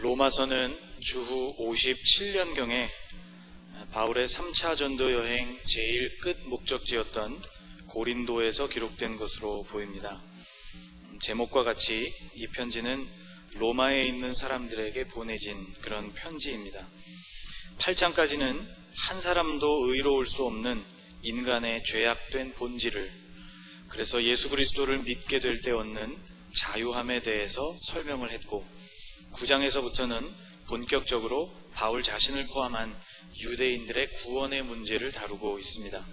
로마서는 주후 57년경에 바울의 3차 전도 여행 제일 끝 목적지였던 고린도에서 기록된 것으로 보입니다. 제목과 같이 이 편지는 로마에 있는 사람들에게 보내진 그런 편지입니다. 8장까지는 한 사람도 의로울 수 없는 인간의 죄악된 본질을 그래서 예수 그리스도를 믿게 될 때 얻는 자유함에 대해서 설명을 했고 9장에서부터는 본격적으로 바울 자신을 포함한 유대인들의 구원의 문제를 다루고 있습니다.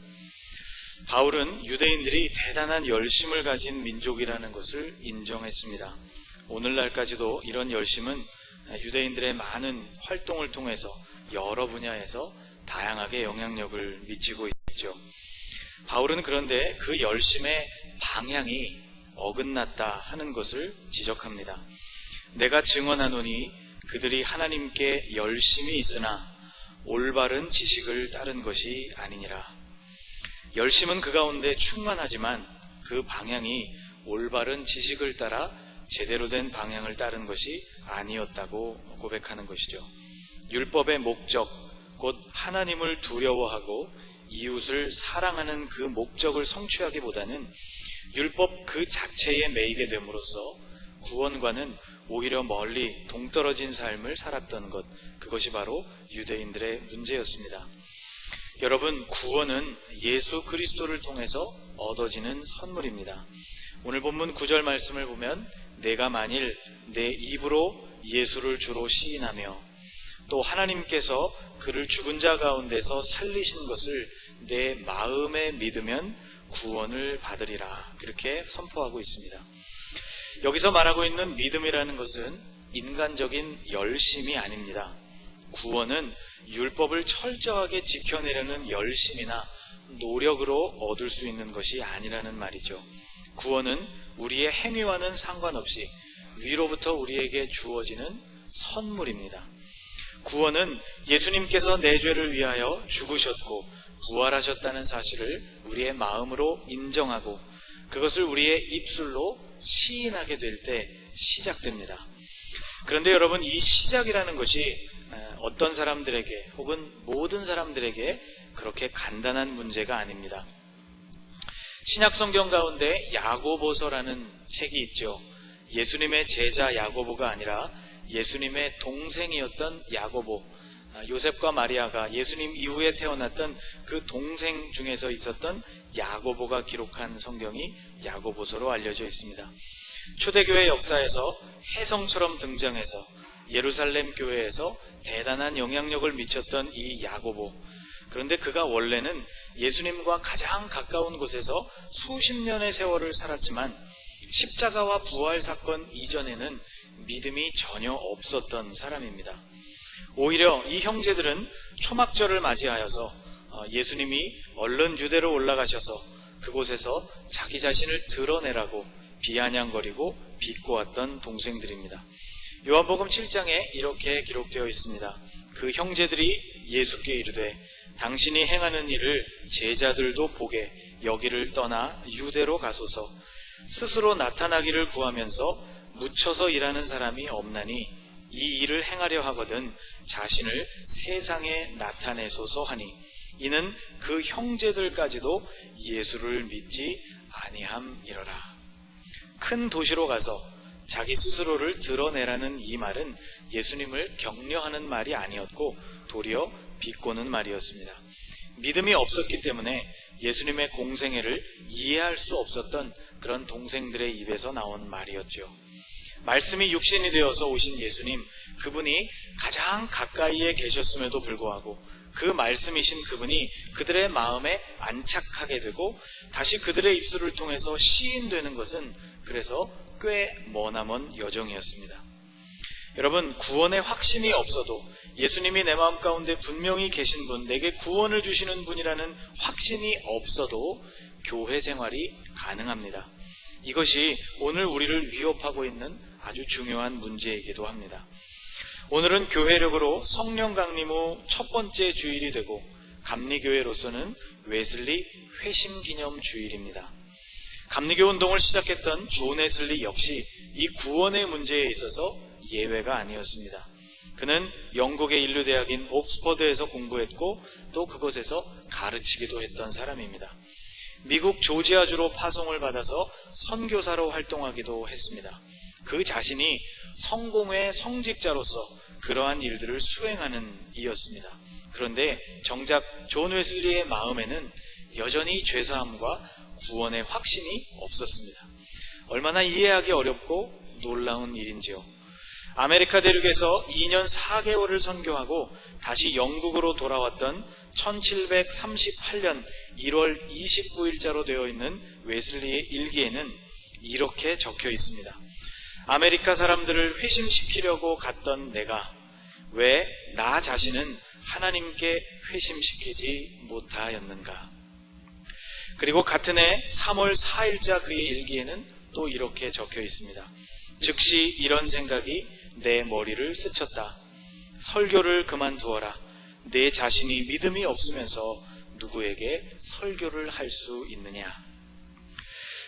바울은 유대인들이 대단한 열심을 가진 민족이라는 것을 인정했습니다. 오늘날까지도 이런 열심은 유대인들의 많은 활동을 통해서 여러 분야에서 다양하게 영향력을 미치고 있죠. 바울은 그런데 그 열심의 방향이 어긋났다 하는 것을 지적합니다. 내가 증언하노니 그들이 하나님께 열심히 있으나 올바른 지식을 따른 것이 아니니라. 열심은 그 가운데 충만하지만 그 방향이 올바른 지식을 따라 제대로 된 방향을 따른 것이 아니었다고 고백하는 것이죠. 율법의 목적, 곧 하나님을 두려워하고 이웃을 사랑하는 그 목적을 성취하기보다는 율법 그 자체에 매이게 됨으로써 구원과는 오히려 멀리 동떨어진 삶을 살았던 것, 그것이 바로 유대인들의 문제였습니다. 여러분, 구원은 예수 그리스도를 통해서 얻어지는 선물입니다. 오늘 본문 9절 말씀을 보면 내가 만일 내 입으로 예수를 주로 시인하며 또 하나님께서 그를 죽은 자 가운데서 살리신 것을 내 마음에 믿으면 구원을 받으리라. 이렇게 선포하고 있습니다. 여기서 말하고 있는 믿음이라는 것은 인간적인 열심이 아닙니다. 구원은 율법을 철저하게 지켜내려는 열심이나 노력으로 얻을 수 있는 것이 아니라는 말이죠. 구원은 우리의 행위와는 상관없이 위로부터 우리에게 주어지는 선물입니다. 구원은 예수님께서 내 죄를 위하여 죽으셨고 부활하셨다는 사실을 우리의 마음으로 인정하고 그것을 우리의 입술로 시인하게 될 때 시작됩니다. 그런데 여러분 이 시작이라는 것이 어떤 사람들에게 혹은 모든 사람들에게 그렇게 간단한 문제가 아닙니다. 신약 성경 가운데 야고보서라는 책이 있죠. 예수님의 제자 야고보가 아니라 예수님의 동생이었던 야고보, 요셉과 마리아가 예수님 이후에 태어났던 그 동생 중에서 있었던 야고보가 기록한 성경이 야고보서로 알려져 있습니다. 초대교회 역사에서 혜성처럼 등장해서 예루살렘 교회에서 대단한 영향력을 미쳤던 이 야고보. 그런데 그가 원래는 예수님과 가장 가까운 곳에서 수십 년의 세월을 살았지만 십자가와 부활 사건 이전에는 믿음이 전혀 없었던 사람입니다. 오히려 이 형제들은 초막절을 맞이하여서 예수님이 얼른 유대로 올라가셔서 그곳에서 자기 자신을 드러내라고 비아냥거리고 비꼬았던 동생들입니다. 요한복음 7장에 이렇게 기록되어 있습니다. 그 형제들이 예수께 이르되 당신이 행하는 일을 제자들도 보게 여기를 떠나 유대로 가소서 스스로 나타나기를 구하면서 묻혀서 일하는 사람이 없나니 이 일을 행하려 하거든 자신을 세상에 나타내소서 하니 이는 그 형제들까지도 예수를 믿지 아니함이러라. 큰 도시로 가서 자기 스스로를 드러내라는 이 말은 예수님을 격려하는 말이 아니었고 도리어 비꼬는 말이었습니다. 믿음이 없었기 때문에 예수님의 공생애를 이해할 수 없었던 그런 동생들의 입에서 나온 말이었죠. 말씀이 육신이 되어서 오신 예수님, 그분이 가장 가까이에 계셨음에도 불구하고 그 말씀이신 그분이 그들의 마음에 안착하게 되고 다시 그들의 입술을 통해서 시인되는 것은 그래서 꽤 머나먼 여정이었습니다. 여러분, 구원의 확신이 없어도 예수님이 내 마음 가운데 분명히 계신 분, 내게 구원을 주시는 분이라는 확신이 없어도 교회 생활이 가능합니다. 이것이 오늘 우리를 위협하고 있는 아주 중요한 문제이기도 합니다. 오늘은 교회력으로 성령 강림 후 첫 번째 주일이 되고 감리교회로서는 웨슬리 회심 기념 주일입니다. 감리교 운동을 시작했던 존 웨슬리 역시 이 구원의 문제에 있어서 예외가 아니었습니다. 그는 영국의 인류 대학인 옥스퍼드에서 공부했고 또 그곳에서 가르치기도 했던 사람입니다. 미국 조지아주로 파송을 받아서 선교사로 활동하기도 했습니다. 그 자신이 성공의 성직자로서 그러한 일들을 수행하는 이였습니다. 그런데 정작 존 웨슬리의 마음에는 여전히 죄사함과 구원의 확신이 없었습니다. 얼마나 이해하기 어렵고 놀라운 일인지요. 아메리카 대륙에서 2년 4개월을 선교하고 다시 영국으로 돌아왔던 1738년 1월 29일자로 되어 있는 웨슬리의 일기에는 이렇게 적혀 있습니다. 아메리카 사람들을 회심시키려고 갔던 내가 왜 나 자신은 하나님께 회심시키지 못하였는가? 그리고 같은 해 3월 4일자 그의 일기에는 또 이렇게 적혀 있습니다. 즉시 이런 생각이 내 머리를 스쳤다. 설교를 그만두어라. 내 자신이 믿음이 없으면서 누구에게 설교를 할 수 있느냐.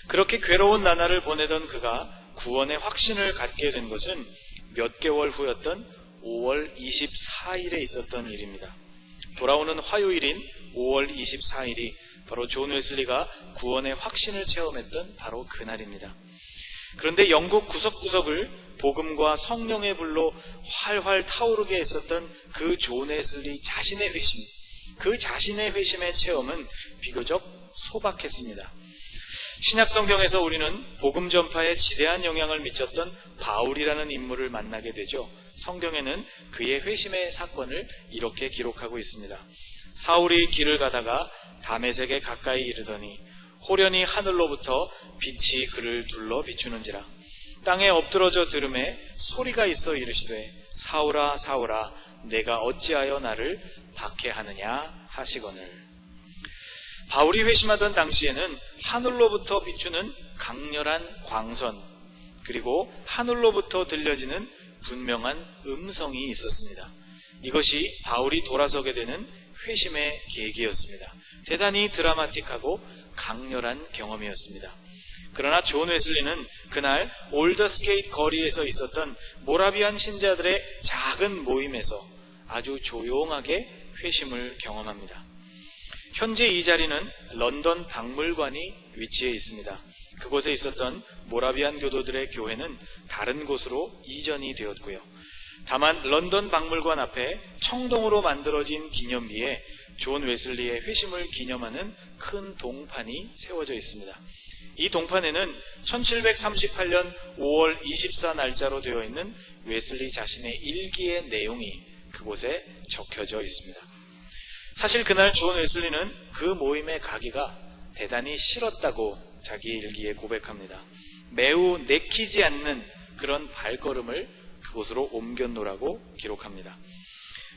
그렇게 괴로운 나날을 보내던 그가 구원의 확신을 갖게 된 것은 몇 개월 후였던 5월 24일에 있었던 일입니다. 돌아오는 화요일인 5월 24일이 바로 존 웨슬리가 구원의 확신을 체험했던 바로 그날입니다. 그런데 영국 구석구석을 복음과 성령의 불로 활활 타오르게 했었던 그 존 웨슬리 자신의 회심, 그 자신의 회심의 체험은 비교적 소박했습니다. 신약 성경에서 우리는 복음 전파에 지대한 영향을 미쳤던 바울이라는 인물을 만나게 되죠. 성경에는 그의 회심의 사건을 이렇게 기록하고 있습니다. 사울이 길을 가다가 다메섹에 가까이 이르더니 호련히 하늘로부터 빛이 그를 둘러 비추는지라 땅에 엎드러져 들음에 소리가 있어 이르시되 사울아 사울아 내가 어찌하여 나를 박해하느냐 하시거늘 바울이 회심하던 당시에는 하늘로부터 비추는 강렬한 광선 그리고 하늘로부터 들려지는 분명한 음성이 있었습니다. 이것이 바울이 돌아서게 되는 회심의 계기였습니다. 대단히 드라마틱하고 강렬한 경험이었습니다. 그러나 존 웨슬리는 그날 올더스케이트 거리에서 있었던 모라비안 신자들의 작은 모임에서 아주 조용하게 회심을 경험합니다. 현재 이 자리는 런던 박물관이 위치해 있습니다. 그곳에 있었던 모라비안 교도들의 교회는 다른 곳으로 이전이 되었고요. 다만 런던 박물관 앞에 청동으로 만들어진 기념비에 존 웨슬리의 회심을 기념하는 큰 동판이 세워져 있습니다. 이 동판에는 1738년 5월 24 날짜로 되어 있는 웨슬리 자신의 일기의 내용이 그곳에 적혀져 있습니다. 사실 그날 존 웨슬리는 그 모임에 가기가 대단히 싫었다고 자기 일기에 고백합니다. 매우 내키지 않는 그런 발걸음을 그곳으로 옮겨놓으라고 기록합니다.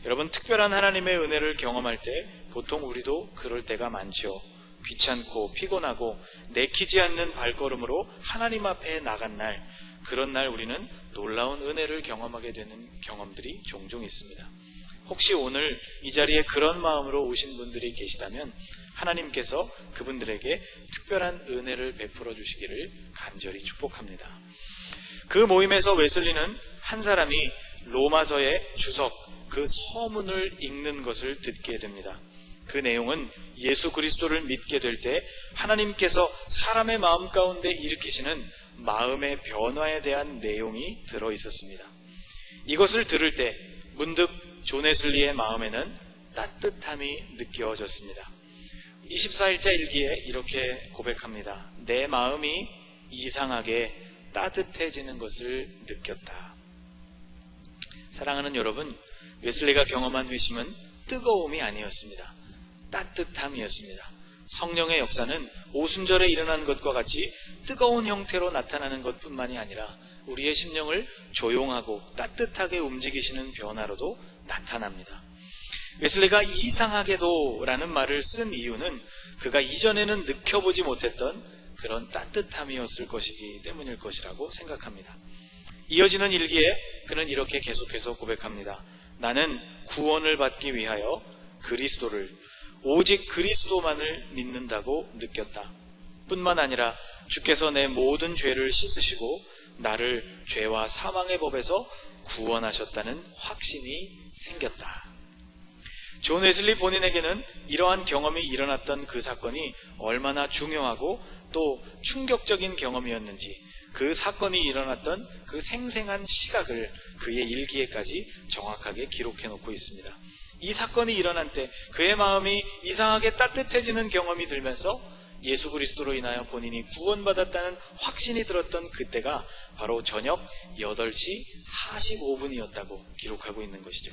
여러분, 특별한 하나님의 은혜를 경험할 때 보통 우리도 그럴 때가 많죠. 귀찮고 피곤하고 내키지 않는 발걸음으로 하나님 앞에 나간 날, 그런 날 우리는 놀라운 은혜를 경험하게 되는 경험들이 종종 있습니다. 혹시 오늘 이 자리에 그런 마음으로 오신 분들이 계시다면 하나님께서 그분들에게 특별한 은혜를 베풀어 주시기를 간절히 축복합니다. 그 모임에서 웨슬리는 한 사람이 로마서의 주석, 그 서문을 읽는 것을 듣게 됩니다. 그 내용은 예수 그리스도를 믿게 될 때 하나님께서 사람의 마음 가운데 일으키시는 마음의 변화에 대한 내용이 들어 있었습니다. 이것을 들을 때 문득 존 웨슬리의 마음에는 따뜻함이 느껴졌습니다. 24일자 일기에 이렇게 고백합니다. 내 마음이 이상하게 따뜻해지는 것을 느꼈다. 사랑하는 여러분, 웨슬리가 경험한 회심은 뜨거움이 아니었습니다. 따뜻함이었습니다. 성령의 역사는 오순절에 일어난 것과 같이 뜨거운 형태로 나타나는 것뿐만이 아니라 우리의 심령을 조용하고 따뜻하게 움직이시는 변화로도 나타납니다. 웨슬리가 이상하게도 라는 말을 쓴 이유는 그가 이전에는 느껴보지 못했던 그런 따뜻함이었을 것이기 때문일 것이라고 생각합니다. 이어지는 일기에 그는 이렇게 계속해서 고백합니다. 나는 구원을 받기 위하여 그리스도를 오직 그리스도만을 믿는다고 느꼈다. 뿐만 아니라 주께서 내 모든 죄를 씻으시고 나를 죄와 사망의 법에서 구원하셨다는 확신이 생겼다. 존 웨슬리 본인에게는 이러한 경험이 일어났던 그 사건이 얼마나 중요하고 또 충격적인 경험이었는지 그 사건이 일어났던 그 생생한 시각을 그의 일기에까지 정확하게 기록해 놓고 있습니다. 이 사건이 일어난 때 그의 마음이 이상하게 따뜻해지는 경험이 들면서 예수 그리스도로 인하여 본인이 구원받았다는 확신이 들었던 그때가 바로 저녁 8시 45분이었다고 기록하고 있는 것이죠.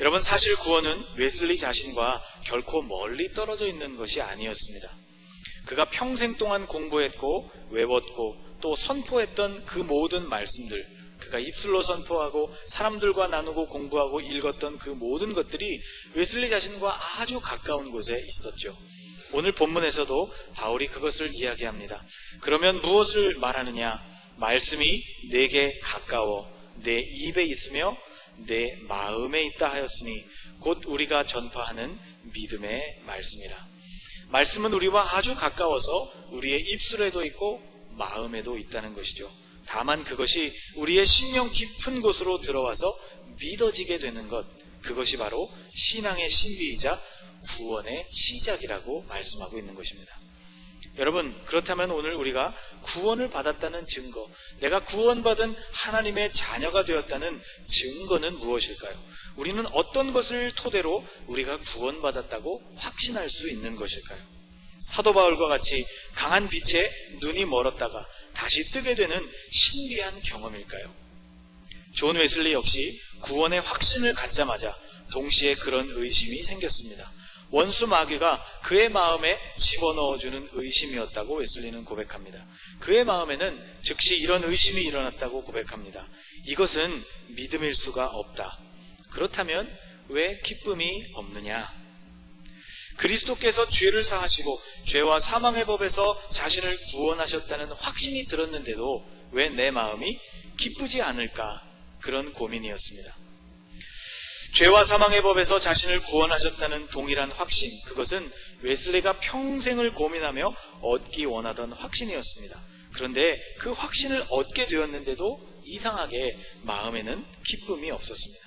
여러분 사실 구원은 웨슬리 자신과 결코 멀리 떨어져 있는 것이 아니었습니다. 그가 평생 동안 공부했고 외웠고 또 선포했던 그 모든 말씀들, 그가 입술로 선포하고 사람들과 나누고 공부하고 읽었던 그 모든 것들이 웨슬리 자신과 아주 가까운 곳에 있었죠. 오늘 본문에서도 바울이 그것을 이야기합니다. 그러면 무엇을 말하느냐? 말씀이 내게 가까워 내 입에 있으며 내 마음에 있다 하였으니 곧 우리가 전파하는 믿음의 말씀이라. 말씀은 우리와 아주 가까워서 우리의 입술에도 있고 마음에도 있다는 것이죠. 다만 그것이 우리의 신령 깊은 곳으로 들어와서 믿어지게 되는 것, 그것이 바로 신앙의 신비이자 구원의 시작이라고 말씀하고 있는 것입니다. 여러분, 그렇다면 오늘 우리가 구원을 받았다는 증거, 내가 구원받은 하나님의 자녀가 되었다는 증거는 무엇일까요? 우리는 어떤 것을 토대로 우리가 구원받았다고 확신할 수 있는 것일까요? 사도 바울과 같이 강한 빛에 눈이 멀었다가 다시 뜨게 되는 신비한 경험일까요? 존 웨슬리 역시 구원의 확신을 갖자마자 동시에 그런 의심이 생겼습니다. 원수 마귀가 그의 마음에 집어넣어주는 의심이었다고 웨슬리는 고백합니다. 그의 마음에는 즉시 이런 의심이 일어났다고 고백합니다. 이것은 믿음일 수가 없다. 그렇다면 왜 기쁨이 없느냐? 그리스도께서 죄를 사하시고 죄와 사망의 법에서 자신을 구원하셨다는 확신이 들었는데도 왜 내 마음이 기쁘지 않을까? 그런 고민이었습니다. 죄와 사망의 법에서 자신을 구원하셨다는 동일한 확신, 그것은 웨슬리가 평생을 고민하며 얻기 원하던 확신이었습니다. 그런데 그 확신을 얻게 되었는데도 이상하게 마음에는 기쁨이 없었습니다.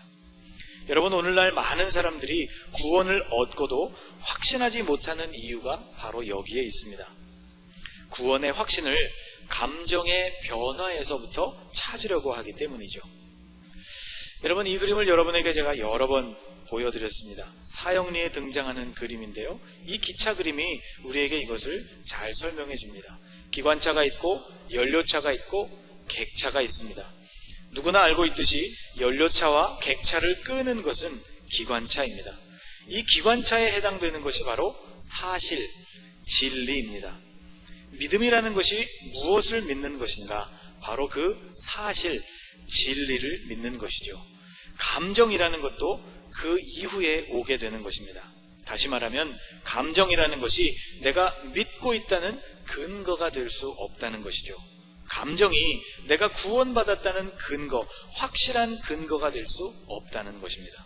여러분, 오늘날 많은 사람들이 구원을 얻고도 확신하지 못하는 이유가 바로 여기에 있습니다. 구원의 확신을 감정의 변화에서부터 찾으려고 하기 때문이죠. 여러분 이 그림을 여러분에게 제가 여러 번 보여드렸습니다. 사형리에 등장하는 그림인데요. 이 기차 그림이 우리에게 이것을 잘 설명해 줍니다. 기관차가 있고 연료차가 있고 객차가 있습니다. 누구나 알고 있듯이 연료차와 객차를 끄는 것은 기관차입니다. 이 기관차에 해당되는 것이 바로 사실, 진리입니다. 믿음이라는 것이 무엇을 믿는 것인가? 바로 그 사실, 진리를 믿는 것이죠. 감정이라는 것도 그 이후에 오게 되는 것입니다. 다시 말하면 감정이라는 것이 내가 믿고 있다는 근거가 될 수 없다는 것이죠. 감정이 내가 구원받았다는 근거, 확실한 근거가 될 수 없다는 것입니다.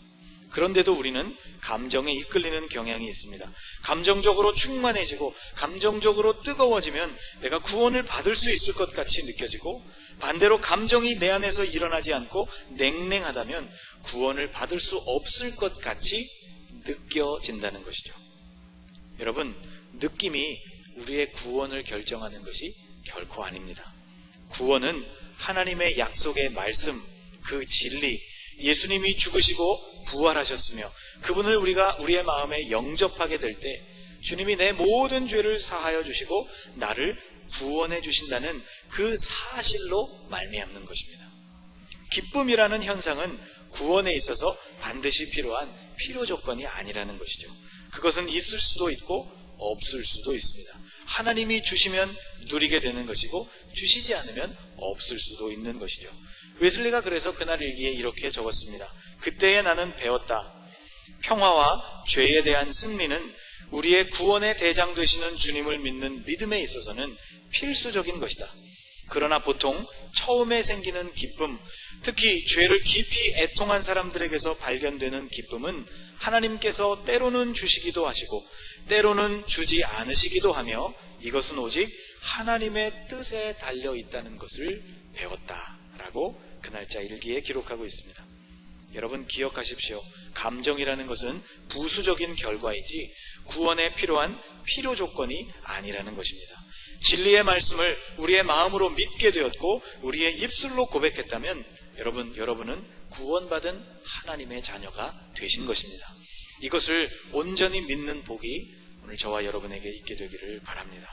그런데도 우리는 감정에 이끌리는 경향이 있습니다. 감정적으로 충만해지고 감정적으로 뜨거워지면 내가 구원을 받을 수 있을 것 같이 느껴지고 반대로 감정이 내 안에서 일어나지 않고 냉랭하다면 구원을 받을 수 없을 것 같이 느껴진다는 것이죠. 여러분, 느낌이 우리의 구원을 결정하는 것이 결코 아닙니다. 구원은 하나님의 약속의 말씀, 그 진리, 예수님이 죽으시고 부활하셨으며 그분을 우리가 우리의 마음에 영접하게 될 때 주님이 내 모든 죄를 사하여 주시고 나를 구원해 주신다는 그 사실로 말미암는 것입니다. 기쁨이라는 현상은 구원에 있어서 반드시 필요한 필요 조건이 아니라는 것이죠. 그것은 있을 수도 있고 없을 수도 있습니다. 하나님이 주시면 누리게 되는 것이고 주시지 않으면 없을 수도 있는 것이죠. 웨슬리가 그래서 그날 일기에 이렇게 적었습니다. 그때에 나는 배웠다. 평화와 죄에 대한 승리는 우리의 구원의 대장 되시는 주님을 믿는 믿음에 있어서는 필수적인 것이다. 그러나 보통 처음에 생기는 기쁨, 특히 죄를 깊이 애통한 사람들에게서 발견되는 기쁨은 하나님께서 때로는 주시기도 하시고 때로는 주지 않으시기도 하며 이것은 오직 하나님의 뜻에 달려 있다는 것을 배웠다 라고 그 날짜 일기에 기록하고 있습니다. 여러분 기억하십시오. 감정이라는 것은 부수적인 결과이지 구원에 필요한 필요 조건이 아니라는 것입니다. 진리의 말씀을 우리의 마음으로 믿게 되었고 우리의 입술로 고백했다면 여러분 여러분은 구원받은 하나님의 자녀가 되신 것입니다. 이것을 온전히 믿는 복이 오늘 저와 여러분에게 있게 되기를 바랍니다.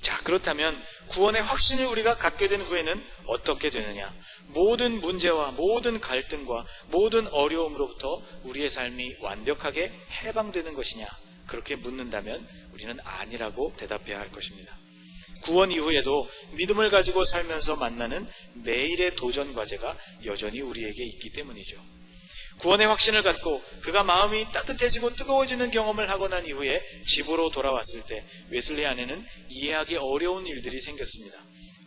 자, 그렇다면 구원의 확신을 우리가 갖게 된 후에는 어떻게 되느냐? 모든 문제와 모든 갈등과 모든 어려움으로부터 우리의 삶이 완벽하게 해방되는 것이냐? 그렇게 묻는다면 우리는 아니라고 대답해야 할 것입니다. 구원 이후에도 믿음을 가지고 살면서 만나는 매일의 도전 과제가 여전히 우리에게 있기 때문이죠. 구원의 확신을 갖고 그가 마음이 따뜻해지고 뜨거워지는 경험을 하고 난 이후에 집으로 돌아왔을 때 웨슬리 안에는 이해하기 어려운 일들이 생겼습니다.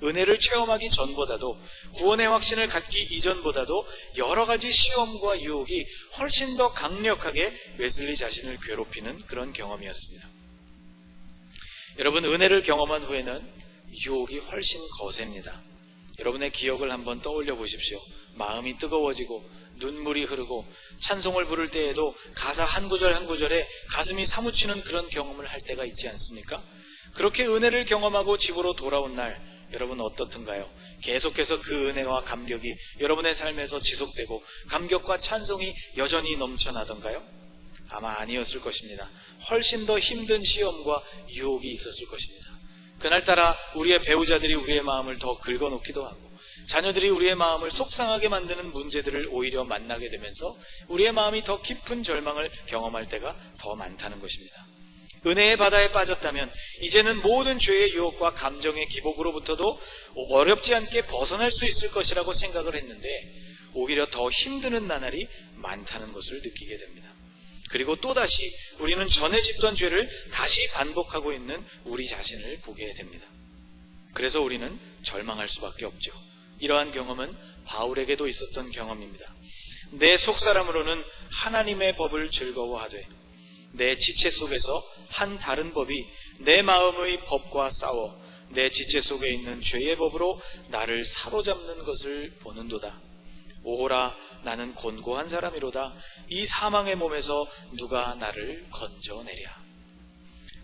은혜를 체험하기 전보다도 구원의 확신을 갖기 이전보다도 여러 가지 시험과 유혹이 훨씬 더 강력하게 웨슬리 자신을 괴롭히는 그런 경험이었습니다. 여러분 은혜를 경험한 후에는 유혹이 훨씬 거셉니다. 여러분의 기억을 한번 떠올려 보십시오. 마음이 뜨거워지고 눈물이 흐르고 찬송을 부를 때에도 가사 한 구절 한 구절에 가슴이 사무치는 그런 경험을 할 때가 있지 않습니까? 그렇게 은혜를 경험하고 집으로 돌아온 날 여러분 어떻든가요? 계속해서 그 은혜와 감격이 여러분의 삶에서 지속되고 감격과 찬송이 여전히 넘쳐나던가요? 아마 아니었을 것입니다. 훨씬 더 힘든 시험과 유혹이 있었을 것입니다. 그날따라 우리의 배우자들이 우리의 마음을 더 긁어놓기도 하고 자녀들이 우리의 마음을 속상하게 만드는 문제들을 오히려 만나게 되면서 우리의 마음이 더 깊은 절망을 경험할 때가 더 많다는 것입니다. 은혜의 바다에 빠졌다면 이제는 모든 죄의 유혹과 감정의 기복으로부터도 어렵지 않게 벗어날 수 있을 것이라고 생각을 했는데 오히려 더 힘드는 나날이 많다는 것을 느끼게 됩니다. 그리고 또다시 우리는 전에 짓던 죄를 다시 반복하고 있는 우리 자신을 보게 됩니다. 그래서 우리는 절망할 수밖에 없죠. 이러한 경험은 바울에게도 있었던 경험입니다. 내 속사람으로는 하나님의 법을 즐거워하되 내 지체 속에서 한 다른 법이 내 마음의 법과 싸워 내 지체 속에 있는 죄의 법으로 나를 사로잡는 것을 보는도다. 오호라 나는 곤고한 사람이로다. 이 사망의 몸에서 누가 나를 건져내랴.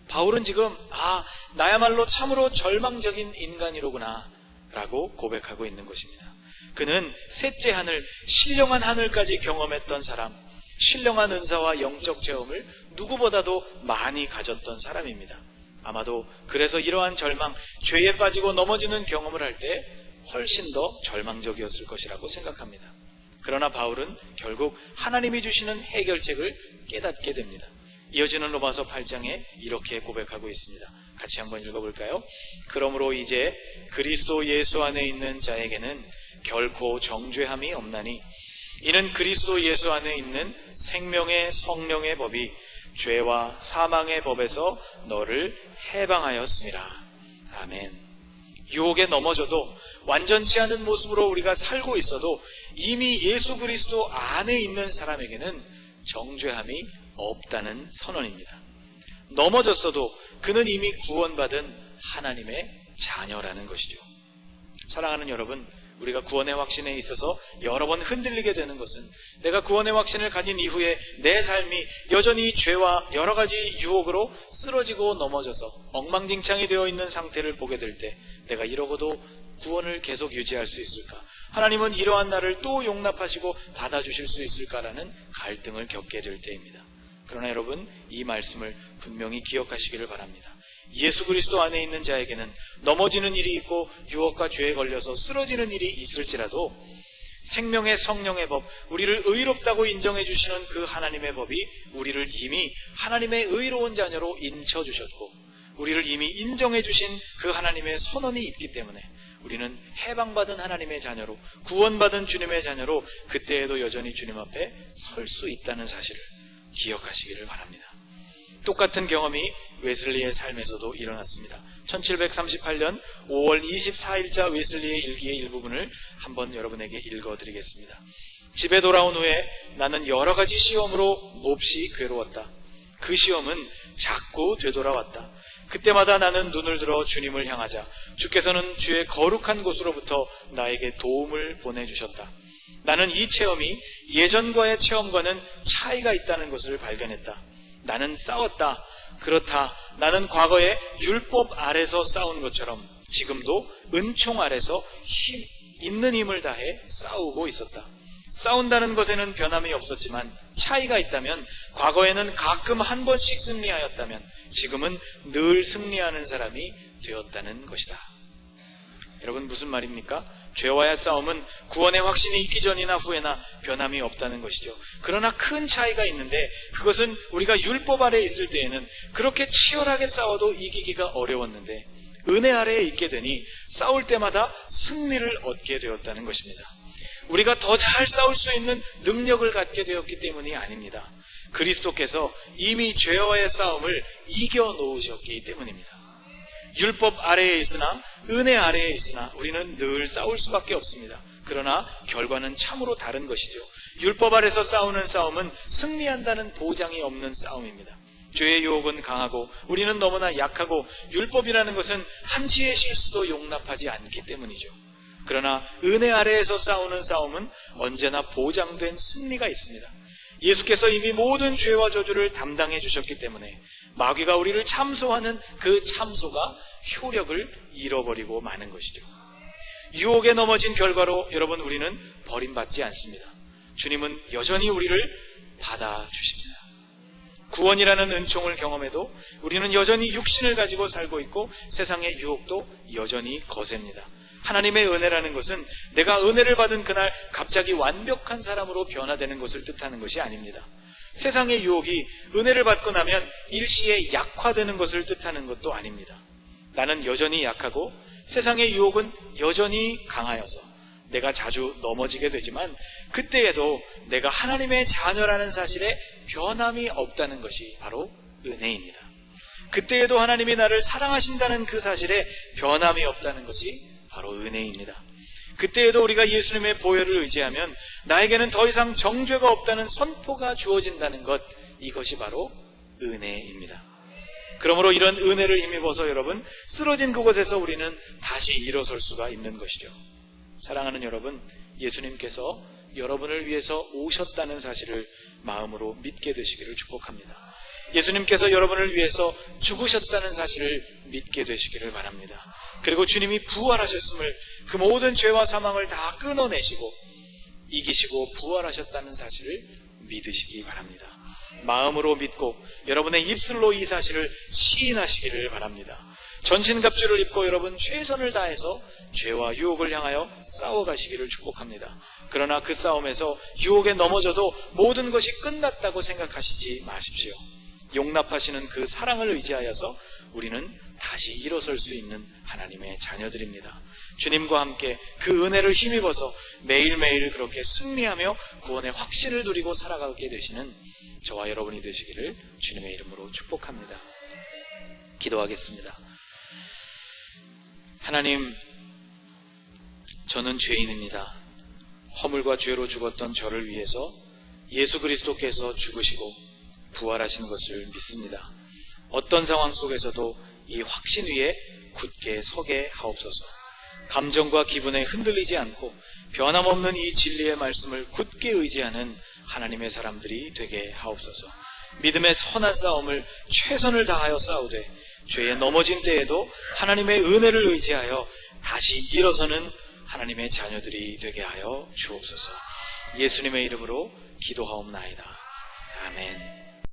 바울은 지금 아 나야말로 참으로 절망적인 인간이로구나 라고 고백하고 있는 것입니다. 그는 셋째 하늘, 신령한 하늘까지 경험했던 사람, 신령한 은사와 영적 체험을 누구보다도 많이 가졌던 사람입니다. 아마도 그래서 이러한 절망, 죄에 빠지고 넘어지는 경험을 할 때 훨씬 더 절망적이었을 것이라고 생각합니다. 그러나 바울은 결국 하나님이 주시는 해결책을 깨닫게 됩니다. 이어지는 로마서 8장에 이렇게 고백하고 있습니다. 같이 한번 읽어볼까요? 그러므로 이제 그리스도 예수 안에 있는 자에게는 결코 정죄함이 없나니 이는 그리스도 예수 안에 있는 생명의 성령의 법이 죄와 사망의 법에서 너를 해방하였습니다. 아멘. 유혹에 넘어져도 완전치 않은 모습으로 우리가 살고 있어도 이미 예수 그리스도 안에 있는 사람에게는 정죄함이 없다는 선언입니다. 넘어졌어도 그는 이미 구원받은 하나님의 자녀라는 것이죠. 사랑하는 여러분, 우리가 구원의 확신에 있어서 여러 번 흔들리게 되는 것은 내가 구원의 확신을 가진 이후에 내 삶이 여전히 죄와 여러 가지 유혹으로 쓰러지고 넘어져서 엉망진창이 되어 있는 상태를 보게 될 때 내가 이러고도 구원을 계속 유지할 수 있을까? 하나님은 이러한 나를 또 용납하시고 받아주실 수 있을까라는 갈등을 겪게 될 때입니다. 그러나 여러분, 이 말씀을 분명히 기억하시기를 바랍니다. 예수 그리스도 안에 있는 자에게는 넘어지는 일이 있고 유혹과 죄에 걸려서 쓰러지는 일이 있을지라도 생명의 성령의 법, 우리를 의롭다고 인정해 주시는 그 하나님의 법이 우리를 이미 하나님의 의로운 자녀로 인쳐 주셨고 우리를 이미 인정해 주신 그 하나님의 선언이 있기 때문에 우리는 해방받은 하나님의 자녀로 구원받은 주님의 자녀로 그때에도 여전히 주님 앞에 설 수 있다는 사실을 기억하시기를 바랍니다. 똑같은 경험이 웨슬리의 삶에서도 일어났습니다. 1738년 5월 24일자 웨슬리의 일기의 일부분을 한번 여러분에게 읽어드리겠습니다. 집에 돌아온 후에 나는 여러 가지 시험으로 몹시 괴로웠다. 그 시험은 자꾸 되돌아왔다. 그때마다 나는 눈을 들어 주님을 향하자 주께서는 주의 거룩한 곳으로부터 나에게 도움을 보내주셨다. 나는 이 체험이 예전과의 체험과는 차이가 있다는 것을 발견했다. 나는 싸웠다. 그렇다. 나는 과거에 율법 아래서 싸운 것처럼 지금도 은총 아래서 힘, 있는 힘을 다해 싸우고 있었다. 싸운다는 것에는 변함이 없었지만 차이가 있다면 과거에는 가끔 한 번씩 승리하였다면 지금은 늘 승리하는 사람이 되었다는 것이다. 여러분 무슨 말입니까? 죄와의 싸움은 구원의 확신이 있기 전이나 후에나 변함이 없다는 것이죠. 그러나 큰 차이가 있는데 그것은 우리가 율법 아래에 있을 때에는 그렇게 치열하게 싸워도 이기기가 어려웠는데 은혜 아래에 있게 되니 싸울 때마다 승리를 얻게 되었다는 것입니다. 우리가 더 잘 싸울 수 있는 능력을 갖게 되었기 때문이 아닙니다. 그리스도께서 이미 죄와의 싸움을 이겨 놓으셨기 때문입니다. 율법 아래에 있으나 은혜 아래에 있으나 우리는 늘 싸울 수밖에 없습니다. 그러나 결과는 참으로 다른 것이죠. 율법 아래서 싸우는 싸움은 승리한다는 보장이 없는 싸움입니다. 죄의 유혹은 강하고 우리는 너무나 약하고 율법이라는 것은 한치의 실수도 용납하지 않기 때문이죠. 그러나 은혜 아래에서 싸우는 싸움은 언제나 보장된 승리가 있습니다. 예수께서 이미 모든 죄와 저주를 담당해 주셨기 때문에 마귀가 우리를 참소하는 그 참소가 효력을 잃어버리고 마는 것이죠. 유혹에 넘어진 결과로 여러분 우리는 버림받지 않습니다. 주님은 여전히 우리를 받아주십니다. 구원이라는 은총을 경험해도 우리는 여전히 육신을 가지고 살고 있고 세상의 유혹도 여전히 거셉니다. 하나님의 은혜라는 것은 내가 은혜를 받은 그날 갑자기 완벽한 사람으로 변화되는 것을 뜻하는 것이 아닙니다. 세상의 유혹이 은혜를 받고 나면 일시에 약화되는 것을 뜻하는 것도 아닙니다. 나는 여전히 약하고 세상의 유혹은 여전히 강하여서 내가 자주 넘어지게 되지만 그때에도 내가 하나님의 자녀라는 사실에 변함이 없다는 것이 바로 은혜입니다. 그때에도 하나님이 나를 사랑하신다는 그 사실에 변함이 없다는 것이 바로 은혜입니다. 그때에도 우리가 예수님의 보혈을 의지하면 나에게는 더 이상 정죄가 없다는 선포가 주어진다는 것, 이것이 바로 은혜입니다. 그러므로 이런 은혜를 힘입어서 여러분, 쓰러진 그곳에서 우리는 다시 일어설 수가 있는 것이죠. 사랑하는 여러분, 예수님께서 여러분을 위해서 오셨다는 사실을 마음으로 믿게 되시기를 축복합니다. 예수님께서 여러분을 위해서 죽으셨다는 사실을 믿게 되시기를 바랍니다. 그리고 주님이 부활하셨음을 그 모든 죄와 사망을 다 끊어내시고 이기시고 부활하셨다는 사실을 믿으시기 바랍니다. 마음으로 믿고 여러분의 입술로 이 사실을 시인하시기를 바랍니다. 전신갑주를 입고 여러분 최선을 다해서 죄와 유혹을 향하여 싸워가시기를 축복합니다. 그러나 그 싸움에서 유혹에 넘어져도 모든 것이 끝났다고 생각하시지 마십시오. 용납하시는 그 사랑을 의지하여서 우리는 다시 일어설 수 있는 하나님의 자녀들입니다. 주님과 함께 그 은혜를 힘입어서 매일매일 그렇게 승리하며 구원의 확신을 누리고 살아가게 되시는 저와 여러분이 되시기를 주님의 이름으로 축복합니다. 기도하겠습니다. 하나님, 저는 죄인입니다. 허물과 죄로 죽었던 저를 위해서 예수 그리스도께서 죽으시고 부활하신 것을 믿습니다. 어떤 상황 속에서도 이 확신 위에 굳게 서게 하옵소서. 감정과 기분에 흔들리지 않고 변함없는 이 진리의 말씀을 굳게 의지하는 하나님의 사람들이 되게 하옵소서. 믿음의 선한 싸움을 최선을 다하여 싸우되 죄에 넘어진 때에도 하나님의 은혜를 의지하여 다시 일어서는 하나님의 자녀들이 되게 하여 주옵소서. 예수님의 이름으로 기도하옵나이다. 아멘.